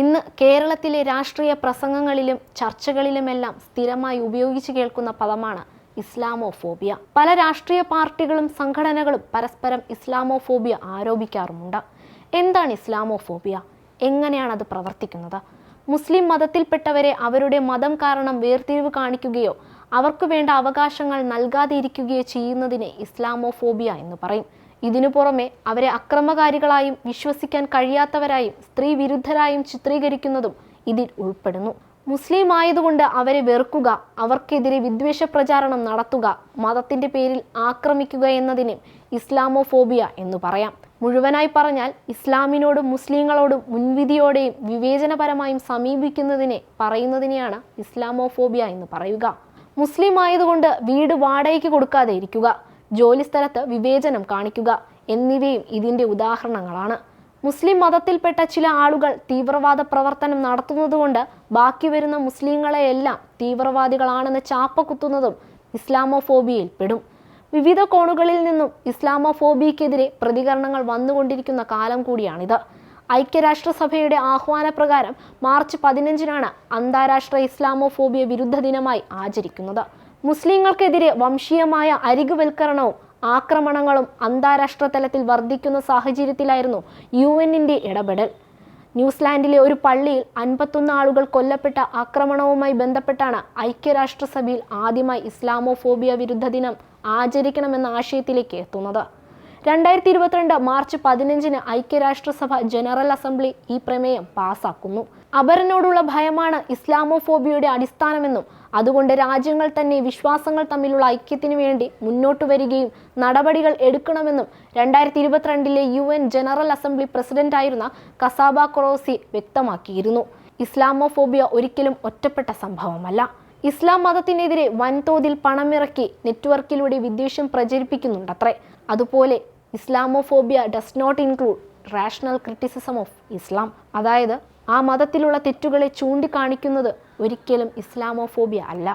ഇന്ന് കേരളത്തിലെ രാഷ്ട്രീയ പ്രസംഗങ്ങളിലും ചർച്ചകളിലുമെല്ലാം സ്ഥിരമായി ഉപയോഗിച്ചു കേൾക്കുന്ന പദമാണ് ഇസ്ലാമോഫോബിയ. പല രാഷ്ട്രീയ പാർട്ടികളും സംഘടനകളും പരസ്പരം ഇസ്ലാമോഫോബിയ ആരോപിക്കാറുമുണ്ട്. എന്താണ് ഇസ്ലാമോഫോബിയ? എങ്ങനെയാണ് അത് പ്രവർത്തിക്കുന്നത്? മുസ്ലിം മതത്തിൽപ്പെട്ടവരെ അവരുടെ മതം കാരണം വേർതിരിവ് കാണിക്കുകയോ അവർക്ക് വേണ്ട അവകാശങ്ങൾ നൽകാതിരിക്കുകയോ ചെയ്യുന്നതിനെ ഇസ്ലാമോഫോബിയ എന്ന് പറയും. ഇതിനു പുറമെ അവരെ അക്രമകാരികളായും വിശ്വസിക്കാൻ കഴിയാത്തവരായും സ്ത്രീ വിരുദ്ധരായും ചിത്രീകരിക്കുന്നതും ഇതിൽ ഉൾപ്പെടുന്നു. മുസ്ലിം ആയതുകൊണ്ട് അവരെ വെറുക്കുക അവർക്കെതിരെ വിദ്വേഷ പ്രചാരണം നടത്തുക മതത്തിന്റെ പേരിൽ ആക്രമിക്കുക എന്നതിനെ ഇസ്ലാമോഫോബിയ എന്ന് പറയാം. മുഴുവനായി പറഞ്ഞാൽ ഇസ്ലാമിനോടും മുസ്ലിങ്ങളോടും മുൻവിധിയോടെയും വിവേചനപരമായും സമീപിക്കുന്നതിനെ പറയുന്നതിനെയാണ് ഇസ്ലാമോഫോബിയ എന്ന് പറയുക. മുസ്ലിം ആയതുകൊണ്ട് വീട് വാടകയ്ക്ക് കൊടുക്കാതെ ഇരിക്കുക. ജോലിസ്ഥലത്ത് വിവേചനം കാണിക്കുക എന്നിവയും ഇതിന്റെ ഉദാഹരണങ്ങളാണ്. മുസ്ലിം മതത്തിൽപ്പെട്ട ചില ആളുകൾ തീവ്രവാദ പ്രവർത്തനം നടത്തുന്നതുകൊണ്ട് ബാക്കി വരുന്ന മുസ്ലിങ്ങളെയെല്ലാം തീവ്രവാദികളാണെന്ന് ചാപ്പ കുത്തുന്നതും ഇസ്ലാമോഫോബിയയിൽ പെടും. വിവിധ കോണുകളിൽ നിന്നും ഇസ്ലാമോഫോബിയക്കെതിരെ പ്രതികരണങ്ങൾ വന്നുകൊണ്ടിരിക്കുന്ന കാലം കൂടിയാണിത്. ഐക്യരാഷ്ട്രസഭയുടെ ആഹ്വാനപ്രകാരം മാർച്ച് പതിനഞ്ചിനാണ് അന്താരാഷ്ട്ര ഇസ്ലാമോഫോബിയ വിരുദ്ധ ദിനമായി ആചരിക്കുന്നത്. മുസ്ലിങ്ങൾക്കെതിരെ വംശീയമായ അരികുവൽക്കരണവും ആക്രമണങ്ങളും അന്താരാഷ്ട്ര തലത്തിൽ വർദ്ധിക്കുന്ന സാഹചര്യത്തിലായിരുന്നു യു എന്നിന്റെ ഇടപെടൽ. ന്യൂസിലാൻഡിലെ ഒരു പള്ളിയിൽ അൻപത്തൊന്ന് ആളുകൾ കൊല്ലപ്പെട്ട ആക്രമണവുമായി ബന്ധപ്പെട്ടാണ് ഐക്യരാഷ്ട്രസഭയിൽ ആദ്യമായി ഇസ്ലാമോഫോബിയ വിരുദ്ധ ദിനം ആചരിക്കണമെന്ന ആശയത്തിലേക്ക് എത്തുന്നത്. രണ്ടായിരത്തി ഇരുപത്തിരണ്ട് മാർച്ച് പതിനഞ്ചിന് ഐക്യരാഷ്ട്രസഭ ജനറൽ അസംബ്ലി ഈ പ്രമേയം പാസാക്കുന്നു. അപരനോടുള്ള ഭയമാണ് ഇസ്ലാമോഫോബിയയുടെ അടിസ്ഥാനമെന്നും അതുകൊണ്ട് രാജ്യങ്ങൾ തന്നെ വിശ്വാസങ്ങൾ തമ്മിലുള്ള ഐക്യത്തിനു വേണ്ടി മുന്നോട്ട് വരികയും നടപടികൾ എടുക്കണമെന്നും രണ്ടായിരത്തി ഇരുപത്തിരണ്ടിലെ യു എൻ ജനറൽ അസംബ്ലി പ്രസിഡന്റായിരുന്ന കസാബ കൊറോസി വ്യക്തമാക്കിയിരുന്നു. ഇസ്ലാമോഫോബിയ ഒരിക്കലും ഒറ്റപ്പെട്ട സംഭവമല്ല. ഇസ്ലാം മതത്തിനെതിരെ വൻതോതിൽ പണമിറക്കി നെറ്റ്വർക്കിലൂടെ വിദ്വേഷം പ്രചരിപ്പിക്കുന്നുണ്ടത്രേ. അതുപോലെ Islamophobia does not include rational criticism of Islam അതായത് ആ മതത്തിലുള്ള തെറ്റുകളെ ചൂണ്ടിക്കാണിക്കുന്നത് ഒരിക്കലും ഇസ്ലാമോഫോബിയ അല്ല.